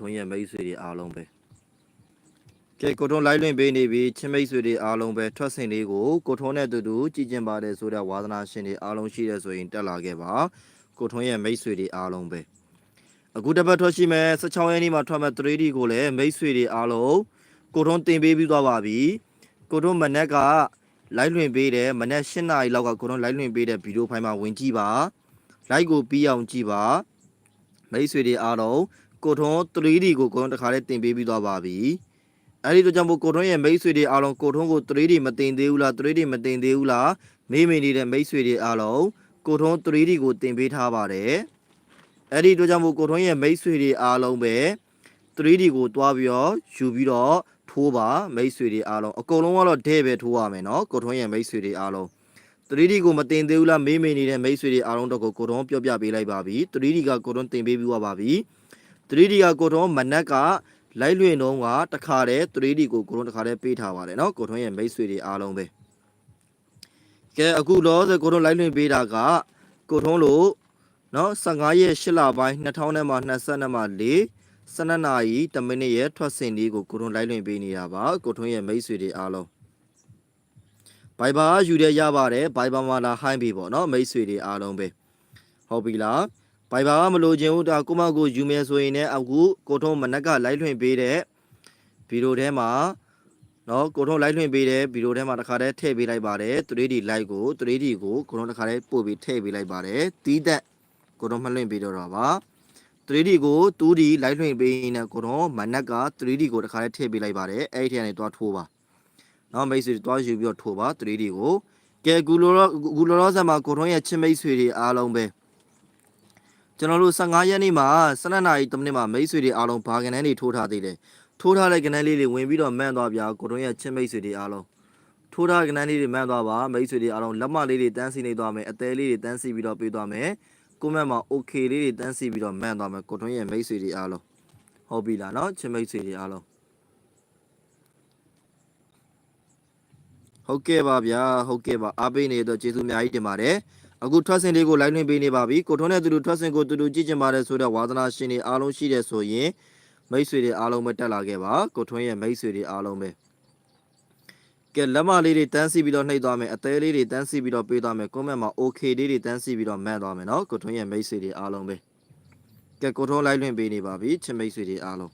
ထွန်းရဲ့မိတ်ဆွေတွေအားလုံးပဲကဲကိုထွန်းလိုက်လွင့်ပေးနေပြီချင်းမိတ်ဆွေတွေအားလုံးပဲထွက်စင်လေးကိုကိုထွန်းနဲ့အတူတူကြည်ကျင်ပါတယ်ဆိုတဲ့ဝါသနာရှင်တွေအားလုံးရှိတဲ့ဆိုရင်တက်လာခဲ့ပါကိုထွန်းရဲ့မိတ်ဆွေတွေအားလုံးပဲအခုတစ်ပတ်ထွက်ရှိမဲ့16ရက်နေ့မှာထွက်မဲ့ 3D ကိုလည်းမိတ်ဆွေတွေအားလုံးကိုထွန်းတင်ပေးပြီးသွားပါပြီကိုထွန်းမနက်ကလိုက်လွင့်ပေးတယ်မနက်7နာရီလောက်ကကိုထွန်းလိုက်လွင့်ပေးတဲ့ဗီဒီယိုဖိုင်မှာဝင်ကြည့်ပါလိုက်ကိုပြီးအောင်ကြည့်ပါမိတ်ဆွေတွေအားလုံး ကိုထွန်း 3D ကိုကိုထွန်းတခါလေးတင်ပေးပြီးသွားပါပြီအဲ့ဒီတော့ကြောင့်မို့ကိုထွန်းရဲ့မိတ်ဆွေတွေအားလုံးကိုထွန်းကို 3D မတင်သေးဘူးလား 3D မတင်သေးဘူးလားမေးမိနေတဲ့မိတ်ဆွေတွေအားလုံးကိုထွန်း 3D ကိုတင်ပေးထားပါတယ်အဲ့ဒီတော့ကြောင့်မို့ကိုထွန်းရဲ့မိတ်ဆွေတွေအားလုံးပဲ 3D ကိုတွားပြီးတော့ယူပြီးတော့ထိုးပါမိတ်ဆွေတွေအားလုံးအကုန်လုံးကတော့ဒဲပဲထိုးရမယ်နော်ကိုထွန်းရဲ့မိတ်ဆွေတွေအားလုံး 3D ကိုမတင်သေးဘူးလားမေးမေးနေတဲ့မိတ်ဆွေတွေအားလုံးတော့ကိုကိုတွန်းပြောပြပေးလိုက်ပါပြီ 3D ကကိုတွန်းတင်ပေးပြီးသွားပါပြီ 3D ကကိုတွန်းမနက်ကလိုက်လွင်တော့ကတခါတည်း 3D ကိုကိုတွန်းတခါတည်းပေးထားပါတယ်နော်ကိုတွန်းရဲ့မိတ်ဆွေတွေအားလုံးပဲကဲအခုတော့ဆိုကိုတွန်းလိုက်လွင်ပေးတာကကိုတွန်းလို့နော်15ရက်8လပိုင်း2000နဲ့မှ20နဲ့မှ4 12နာရီ10မိနစ်ရဲ့ထွက်စင်လေးကိုကိုတွန်းလိုက်လွင်ပေးနေတာပါကိုတွန်းရဲ့မိတ်ဆွေတွေအားလုံးဘိုင်ဘာယူရရပါတယ်ဘိုင်ဘာမှာလာဟိုင်းပြီပေါ့နော်မိတ်ဆွေတွေအားလုံးပဲဟုတ်ပြီလား ဘိုင်ဘာကမလို့ခြင်းဦးဒါကိုမကိုယူမယ်ဆိုရင်လည်းအခုကိုထုံးမနက်ကလိုက်လွှင့်ပေးတဲ့ဗီဒီယိုထဲမှာနော်ကိုထုံးလိုက်လွှင့်ပေးတဲ့ဗီဒီယိုထဲမှာတစ်ခါတည်းထည့်ပေးလိုက်ပါတယ် 3D live ကို 3D ကိုကိုထုံးတစ်ခါတည်းပို့ပြီးထည့်ပေးလိုက်ပါတယ်တီးသက်ကိုထုံးမလွှင့်ပေးတော့တာပါ 3D ကို 2D လိုက်လွှင့်ပေးနေတဲ့ကိုထုံးမနက်က 3D ကိုတစ်ခါတည်းထည့်ပေးလိုက်ပါတယ်အဲ့ဒီထဲကနေတွားထိုးပါနော်မိတ်ဆွေတွေတွားယူပြီးတော့ထိုးပါ 3D ကိုကဲဂူလိုဂူလိုရောဆန်မှာကိုထွန်းရဲ့ချစ်မိတ်ဆွေတွေအားလုံးပဲ ကျွန်တော်တို့15ရက်နေ့မှာ12နာရီ3မိနစ်မှာမိတ်ဆွေတွေအားလုံးဘာကန်တန်းတွေထိုးထားသေးတယ်ထိုးထားတဲ့ကန်တန်းလေးတွေဝင်ပြီးတော့မှန်းသွားပြကိုထွန်းရဲ့ချစ်မိတ်ဆွေတွေအားလုံးထိုးထားကန်တန်းလေးတွေမှန်းသွားပါမိတ်ဆွေတွေအားလုံးလက်မလေးတွေတန်းစီနေသွားမယ်အသေးလေးတွေတန်းစီပြီးတော့ပေးသွားမယ်ကိုမန့်မှာ okay လေးတွေတန်းစီပြီးတော့မှန်းသွားမယ်ကိုထွန်းရဲ့မိတ်ဆွေတွေအားလုံးဟုတ်ပြီလားနော်ချစ်မိတ်ဆွေတွေအားလုံးဟုတ်ကဲ့ပါဗျာဟုတ်ကဲ့ပါအားပေးနေတော့ကျေးဇူးအများကြီးတင်ပါတယ် အခုထွက်စင်လေးကိုလိုက်လွှင့်ပေးနေပါပြီကိုထွန်းနဲ့သူတို့ထွက်စင်ကိုတူတူကြည့်ကြပါတယ်ဆိုတော့ဝါသနာရှင်တွေအားလုံးရှိတယ်ဆိုရင်မိတ်ဆွေတွေအားလုံးပဲတက်လာခဲ့ပါကိုထွန်းရဲ့မိတ်ဆွေတွေအားလုံးပဲကဲလက်မလေးတွေတန်းစီပြီးတော့နှိပ်သွားမယ်အသေးလေးတွေတန်းစီပြီးတော့ပေးသွားမယ်ကွန်မန့်မှာ okay လေးတွေတန်းစီပြီးတော့မှန်းသွားမယ်နော်ကိုထွန်းရဲ့မိတ်ဆွေတွေအားလုံးပဲကဲကိုထွန်းလိုက်လွှင့်ပေးနေပါပြီချစ်မိတ်ဆွေတွေအားလုံး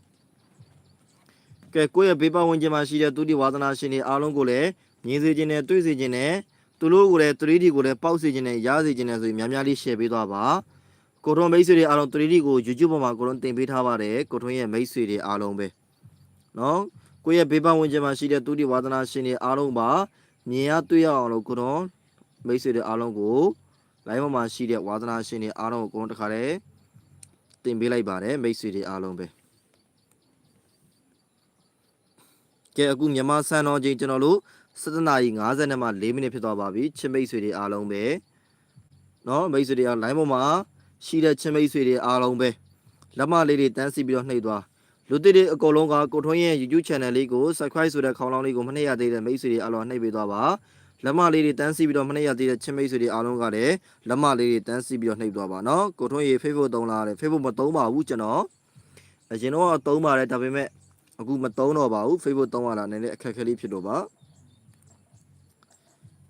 ကဲကိုယ့်ရဲ့ဘေးပတ်ဝန်းကျင်မှာရှိတဲ့သူဒီဝါသနာရှင်တွေအားလုံးကိုလည်းမြင်စေခြင်းနဲ့တွေ့စေခြင်းနဲ့ သူတို့ကိုလည်း 3D ကိုလည်းပေါက်စေခြင်းနဲ့ရားစေခြင်းနဲ့ဆိုရင်များများလေး share ပေးသွားပါကိုထွန်းမိတ်ဆွေတွေအားလုံး 3D ကို YouTube ပေါ်မှာကိုထွန်းတင်ပေးထားပါတယ်ကိုထွန်းရဲ့မိတ်ဆွေတွေအားလုံးပဲနော်ကိုယ့်ရဲ့ဘေးပတ်ဝန်းကျင်မှာရှိတဲ့သူဒီဝါသနာရှင်တွေအားလုံးပါမြင်ရတွေ့ရအောင်လို့ကိုထွန်းမိတ်ဆွေတွေအားလုံးကို live ပေါ်မှာရှိတဲ့ဝါသနာရှင်တွေအားလုံးကိုကိုထွန်းတခါတည်းတင်ပေးလိုက်ပါတယ်မိတ်ဆွေတွေအားလုံးပဲကဲအခုမြန်မာစံတော်ချိန်ကျွန်တော်တို့ 7နာရီ50နဲ့မှ4မိနစ်ဖြစ်သွားပါပြီချစ်မိတ်ဆွေတွေအားလုံးပဲเนาะမိတ်ဆွေတွေအား line ပေါ်မှာရှိတဲ့ချစ်မိတ်ဆွေတွေအားလုံးပဲလက်မလေးတွေတန်းစီပြီးတော့နှိပ်သွားလူသစ်တွေအကုန်လုံးကကိုထွန်းရဲ့ YouTube channel လေးကို subscribe ဆိုတဲ့ခေါင်းလောင်းလေးကိုမနှိပ်ရသေးတဲ့မိတ်ဆွေတွေအားလုံးနှိပ်ပေးသွားပါလက်မလေးတွေတန်းစီပြီးတော့မနှိပ်ရသေးတဲ့ချစ်မိတ်ဆွေတွေအားလုံးကလည်းလက်မလေးတွေတန်းစီပြီးတော့နှိပ်သွားပါเนาะကိုထွန်းရေ Facebook သုံးလာတယ် Facebook မသုံးပါဘူးကျွန်တော်အရင်တော့သုံးပါတယ်ဒါပေမဲ့အခုမသုံးတော့ပါဘူး Facebook သုံးရတာနည်းနည်းအခက်အခဲလေးဖြစ်တော့ပါ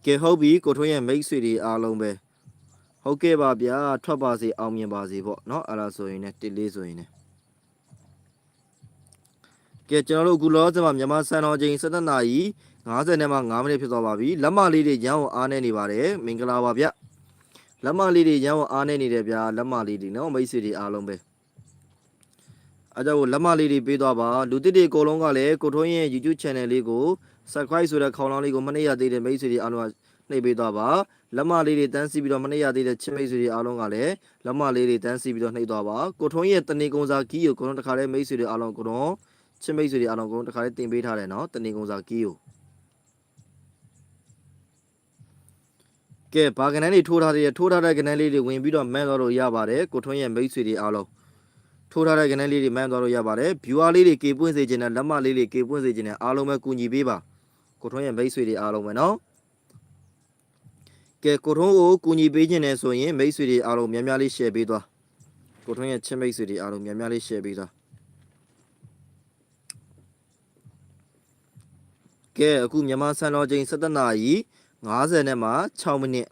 ကဲဟုတ်ပြီကိုထွန်းရဲ့မိတ်ဆွေတွေအားလုံးပဲဟုတ်ကဲ့ပါဗျာထွက်ပါစေအောင်မြင်ပါစေပေါ့เนาะအဲ့ဒါဆိုရင်လည်းတစ်လေးဆိုရင်လည်းကဲကျွန်တော်တို့အခုလောဆယ်မှာမြန်မာစံတော်ချိန်7နာရီ50နဲ့မှ9မိနစ်ဖြစ်သွားပါပြီလက်မလေးတွေရန်ကိုအားနေနေပါတယ်မင်္ဂလာပါဗျလက်မလေးတွေရန်ကိုအားနေနေတယ်ဗျာလက်မလေးတွေเนาะမိတ်ဆွေတွေအားလုံးပဲအဲကြောင့်လက်မလေးတွေပေးသွားပါလူတစ်တွေအကုန်လုံးကလည်းကိုထွန်းရဲ့ YouTube channel လေးကို subscribe ဆိုတဲ့ခေါင်းလောင်းလေးကိုမနှိပ်ရသေးတဲ့မိတ်ဆွေတွေအားလုံးကနှိပ်ပေးသွားပါလက်မလေးတွေတန်းစီပြီးတော့မနှိပ်ရသေးတဲ့ချစ်မိတ်ဆွေတွေအားလုံးကလည်းလက်မလေးတွေတန်းစီပြီးတော့နှိပ်သွားပါကိုထွန်းရဲ့တနေကုံစာကီးကိုကိုထွန်းတခါလေးမိတ်ဆွေတွေအားလုံးကိုထွန်းချစ်မိတ်ဆွေတွေအားလုံးကိုထွန်းတခါလေးတင်ပေးထားတယ်နော်တနေကုံစာကီးကိုကဲဘာကနန်းလေးထိုးထားတဲ့ထိုးထားတဲ့ကနန်းလေးတွေဝင်ပြီးတော့မန်းသွားလို့ရပါတယ်ကိုထွန်းရဲ့မိတ်ဆွေတွေအားလုံးထိုးထားတဲ့ကနန်းလေးတွေမန်းသွားလို့ရပါတယ် viewer လေးတွေကေပွင့်စေခြင်းနဲ့လက်မလေးတွေကေပွင့်စေခြင်းနဲ့အားလုံးပဲကူညီပေးပါ ကိုထွန်းရဲ့မိတ်ဆွေတွေအားလုံးပဲနော်ကဲကိုထွန်းကိုကူညီပေးခြင်းနဲ့ဆိုရင်မိတ်ဆွေတွေအားလုံးများများလေး share ပေးသွားကိုထွန်းရဲ့ချစ်မိတ်ဆွေတွေအားလုံးများများလေး share ပေးသွားကဲအခုမြန်မာစံတော်ချိန်7:50နာရီ90နဲ့မှ6မိနစ်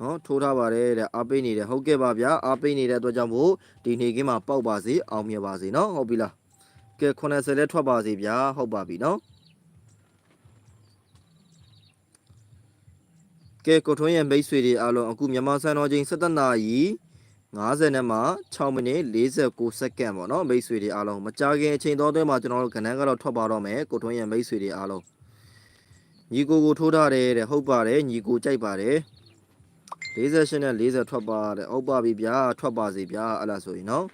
နော်ထိုးထားပါတယ်တဲ့အားပေးနေတယ်ဟုတ်ကဲ့ပါဗျာအားပေးနေတဲ့အတွက်ကြောင့်မို့ဒီနေ့ကင်းမှာပေါက်ပါစေအောင်မြင်ပါစေနော်ဟုတ်ပြီလားကဲ80လဲထွက်ပါစေဗျာဟုတ်ပါပြီနော် ကဲကိုထွန်းရဲ့မိတ်ဆွေတွေအားလုံးအခုမြန်မာစံတော်ချိန်17နာရီ50နဲ့မှ6မိနစ်49စက္ကန့်ပေါ့နော်မိတ်ဆွေတွေအားလုံးမကြာခင်အချိန်တော်အတွင်းမှာကျွန်တော်တို့ကဏ္ဍကတော့ထွက်ပါတော့မယ်ကိုထွန်းရဲ့မိတ်ဆွေတွေအားလုံးညီကိုကိုထိုးထားတယ်တဲ့ဟုတ်ပါတယ်ညီကိုကြိုက်ပါတယ်48နဲ့40ထွက်ပါတဲ့ဟုတ်ပါပြီဗျာထွက်ပါစေဗျာအဲ့လားဆိုရင်နော်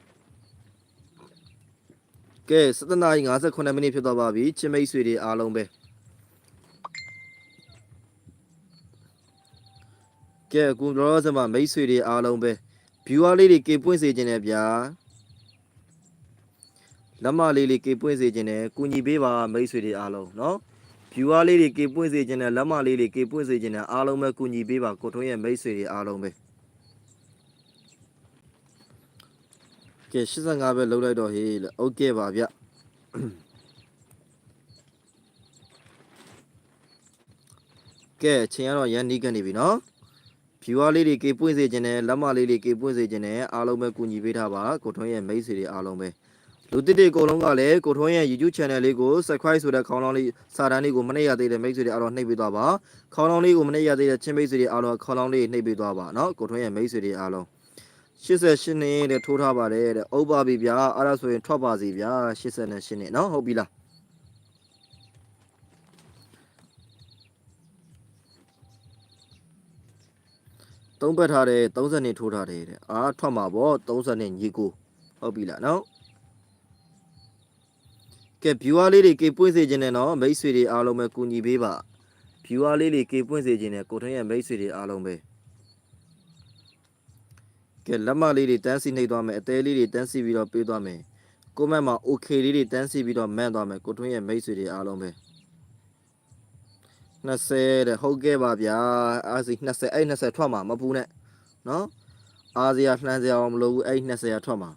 ကဲ17နာရီ58မိနစ်ဖြစ်သွားပါပြီချင်းမိတ်ဆွေတွေအားလုံးပဲ ကဲအခုတော့စမမိတ်ဆွေတွေအားလုံးပဲ viewer လေးတွေကေပွင့်စေခြင်းနဲ့ဗျာလက်မလေးလေးကေပွင့်စေခြင်းနဲ့ကူညီပေးပါမိတ်ဆွေတွေအားလုံးနော် viewer လေးတွေကေပွင့်စေခြင်းနဲ့လက်မလေးတွေကေပွင့်စေခြင်းနဲ့အားလုံးပဲကူညီပေးပါကိုထွန်းရဲ့မိတ်ဆွေတွေအားလုံးပဲကဲ85ပဲလုံးလိုက်တော့ဟေးလေโอเคပါဗျကဲအချိန်ကတော့ရန်နီးကနေပြီနော် viewer လေးတွေကေပွင့်စေခြင်းနဲ့လက်မလေးတွေကေပွင့်စေခြင်းနဲ့အားလုံးပဲကူညီပေးထားပါကိုထွန်းရဲ့မိတ်ဆွေတွေအားလုံးပဲလူတစ်တွေအကုန်လုံးကလည်းကိုထွန်းရဲ့ YouTube channel လေးကို subscribe ဆိုတဲ့ခေါင်းလောင်းလေးစာတန်းလေးကိုမနှိပ်ရသေးတဲ့မိတ်ဆွေတွေအားလုံးနှိပ်ပေးသွားပါခေါင်းလောင်းလေးကိုမနှိပ်ရသေးတဲ့ချင်းမိတ်ဆွေတွေအားလုံးခေါင်းလောင်းလေးနှိပ်ပေးသွားပါเนาะကိုထွန်းရဲ့မိတ်ဆွေတွေအားလုံး88နှစ်တဲ့ထိုးထားပါတယ်တဲ့ဥပပါပြီဗျာအဲ့ဒါဆိုရင်ထွက်ပါစီဗျာ88နှစ်เนาะဟုတ်ပြီလား သုံးပတ်ထားတယ်30နှစ်ထိုးထားတယ်တဲ့အာထွက်မှာပေါ့30နှစ်ညီကိုဟုတ်ပြီလားနော်ကဲ viewer လေးတွေကေပွင့်စေခြင်းနဲ့နော်မိတ်ဆွေတွေအားလုံးပဲကူညီပေးပါ viewer လေးတွေကေပွင့်စေခြင်းနဲ့ကိုထွန်းရဲ့မိတ်ဆွေတွေအားလုံးပဲကဲလက်မလေးတွေတန်းစီနှိပ်သွားမယ်အသေးလေးတွေတန်းစီပြီးတော့ပေးသွားမယ် comment မှာ okay လေးတွေတန်းစီပြီးတော့မန့်သွားမယ်ကိုထွန်းရဲ့မိတ်ဆွေတွေအားလုံးပဲ 20တဲ့ဟုတ်ကဲ့ပါဗျာအားစီ20အဲ့20ထွက်မှာမပူနဲ့နော်အားစရာလှမ်းစရာမလိုဘူးအဲ့20ရထွက်မှာ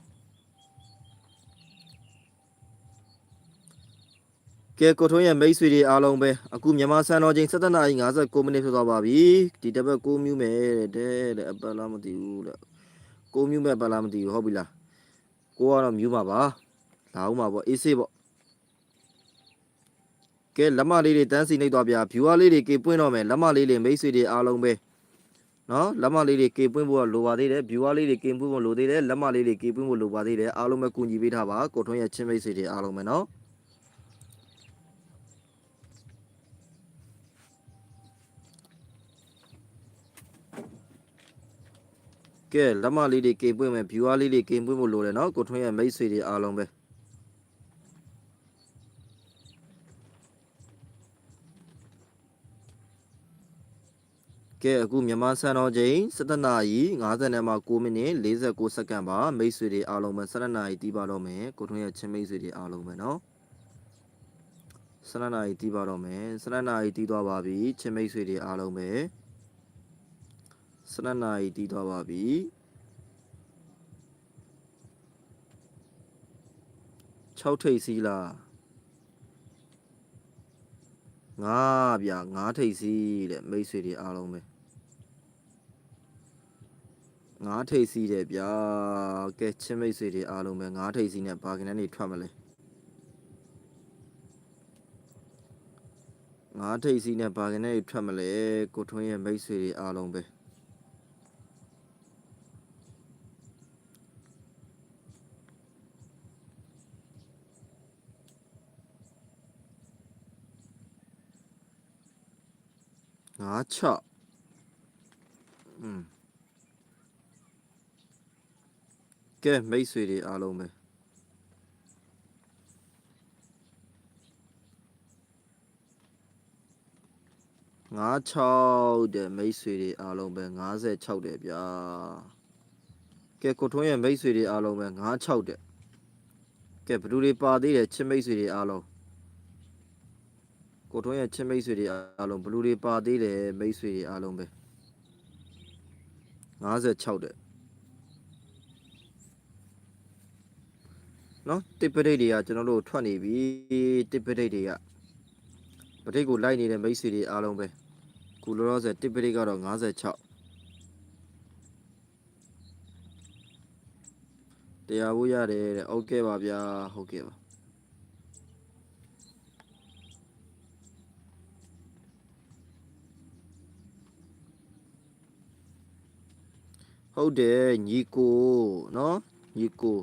ကဲကိုထွန်းရဲ့မိတ်ဆွေတွေအားလုံးပဲအခုမြန်မာစံတော်ချိန်17နာရီ59မိနစ်ဖြစ်သွားပါပြီဒီတစ်ပတ်6မြူးမယ်တဲ့တဲ့အပတ်လားမသိဘူးတဲ့6မြူးမဲ့ပတ်လားမသိဘူးဟုတ်ပြီလားကိုကတော့မြူးမှာပါလာဦးမှာပေါ့အေးဆေးပေါ့ ကဲလက်မလေးတွေတန်းစီနေသွားပြဖြူဝါလေးတွေကေပွင့်တော့မယ်လက်မလေးတွေမိတ်ဆွေတွေအားလုံးပဲနော်လက်မလေးတွေကေပွင့်ဖို့လိုပါသေးတယ်ဖြူဝါလေးတွေကေပွင့်ဖို့လိုသေးတယ်လက်မလေးတွေကေပွင့်ဖို့လိုပါသေးတယ်အားလုံးပဲကူညီပေးထားပါကိုထွန်းရဲ့ချင်းမိတ်ဆွေတွေအားလုံးပဲနော်ကဲလက်မလေးတွေကေပွင့်မယ် viewer လေးတွေကေပွင့်ဖို့လိုတယ်နော်ကိုထွန်းရဲ့မိတ်ဆွေတွေအားလုံးပဲ ကဲအခုမြန်မာစံတော်ချိန်17နာရီ50နဲ့မှ9မိနစ်49စက္ကန့်ပါမိတ်ဆွေတွေအားလုံးပဲ17နာရီတီးပါတော့မယ်ကိုထွန်းရဲ့ချင်းမိတ်ဆွေတွေအားလုံးပဲနော်17နာရီတီးပါတော့မယ်17နာရီတီးသွားပါပြီချင်းမိတ်ဆွေတွေအားလုံးပဲ17နာရီတီးသွားပါပြီ6ထိပ်စီးလား ငါဗျာငါထိပ်စီးတဲ့မိတ်ဆွေတွေအားလုံးပဲငါထိပ်စီးတယ်ဗျာကဲချင်းမိတ်ဆွေတွေအားလုံးပဲငါထိပ်စီးနဲ့ဘာကနန်းနေထွက်မလဲငါထိပ်စီးနဲ့ဘာကနန်းနေထွက်မလဲကိုထွန်းရဲ့မိတ်ဆွေတွေအားလုံးပဲငါ 6อืมကဲမိတ်ဆွေတွေအားလုံးပဲငါ6တဲ့မိတ်ဆွေတွေအားလုံးပဲ56တဲ့ဗျာကဲကိုထွန်းရဲ့မိတ်ဆွေတွေအားလုံးပဲ56တဲ့ကဲဘယ်သူတွေပါသေးတယ်ချစ်မိတ်ဆွေတွေအားလုံး ကိုထွန်းရဲ့ချစ်မိတ်ဆွေတွေအားလုံးဘယ်သူတွေပါသေးတယ်မိတ်ဆွေတွေအားလုံးပဲ56တဲ့နော်တစ်ပရိတ်တွေကကျွန်တော်တို့ထွက်နေပြီတစ်ပရိတ်တွေကပဋိတ်ကိုလိုက်နေတဲ့မိတ်ဆွေတွေအားလုံးပဲခုလောလောဆယ်တစ်ပဋိတ်ကတော့56တရားဖို့ရတယ်တဲ့ဟုတ်ကဲ့ပါဗျာဟုတ်ကဲ့ပါ ဟုတ်တယ်ညီကိုနော်ညီကို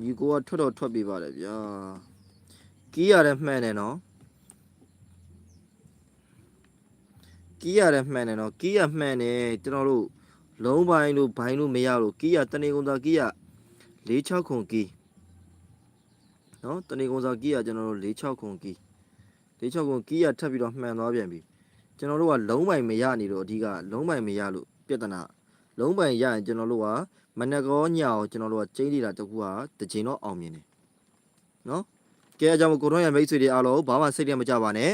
ညီကိုကထွက်တော့ထွက်ပြပါတယ်ဗျာကီးရတယ်မှန်တယ်နော်ကီးရတယ်မှန်တယ်နော်ကီးရမှန်တယ်ကျွန်တော်တို့လုံးပိုင်းလို့ဘိုင်းလို့မရလို့ကီးရတနေကုန်သာကီးရ46ခုကီးနော်တနေကုန်သာကီးရကျွန်တော်တို့46ခုကီး46ခုကီးရထပ်ပြီးတော့မှန်သွားပြန်ပြီ ကျွန်တော်တို့ကလုံးပိုင်းမရနေတော့အဓိကလုံးပိုင်းမရလို့ပြဿနာလုံးပိုင်းရရင်ကျွန်တော်တို့ကမနက်ကောညောကျွန်တော်တို့ကကျင်းနေတာတကူကတစ်ချိန်တော့အောင်မြင်တယ်နော်ကဲအကြောင်းကိုတို့ရမိတ်ဆွေတွေအားလုံးဘာမှစိတ်ရမကြပါနဲ့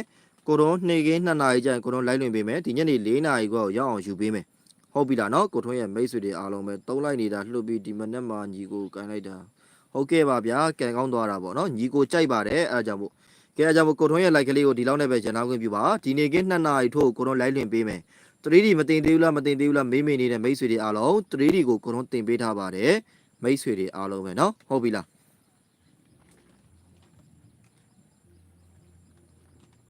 ကိုတို့နှေကင်း2နာရီကျရင်ကိုတို့လိုက်လွင်ပေးမယ်ဒီညနေ4နာရီကိုရောက်အောင်ယူပေးမယ်ဟုတ်ပြီလားနော်ကိုထွန်းရဲ့မိတ်ဆွေတွေအားလုံးပဲတုံးလိုက်နေတာလှုပ်ပြီးဒီမနက်မှညီကိုကန်လိုက်တာဟုတ်ကဲ့ပါဗျာကန်ကောင်းသွားတာပေါ့နော်ညီကိုကြိုက်ပါတယ်အဲအကြောင်းမို့ ကဲအကြောင်းမို့ကိုထွန်းရဲ့ like ကလေးကိုဒီလောက်နဲ့ပဲကျွန်တော်ခွင့်ပြုပါဒီနေ့ကင်း2နာရီထို့ကိုတို့လိုက်လွင်ပေးမယ် 3D မတင်သေးဘူးလားမတင်သေးဘူးလားမေးမေးနေတဲ့မိတ်ဆွေတွေအားလုံး 3D ကိုကိုတို့တင်ပေးထားပါတယ်မိတ်ဆွေတွေအားလုံးပဲเนาะဟုတ်ပြီလား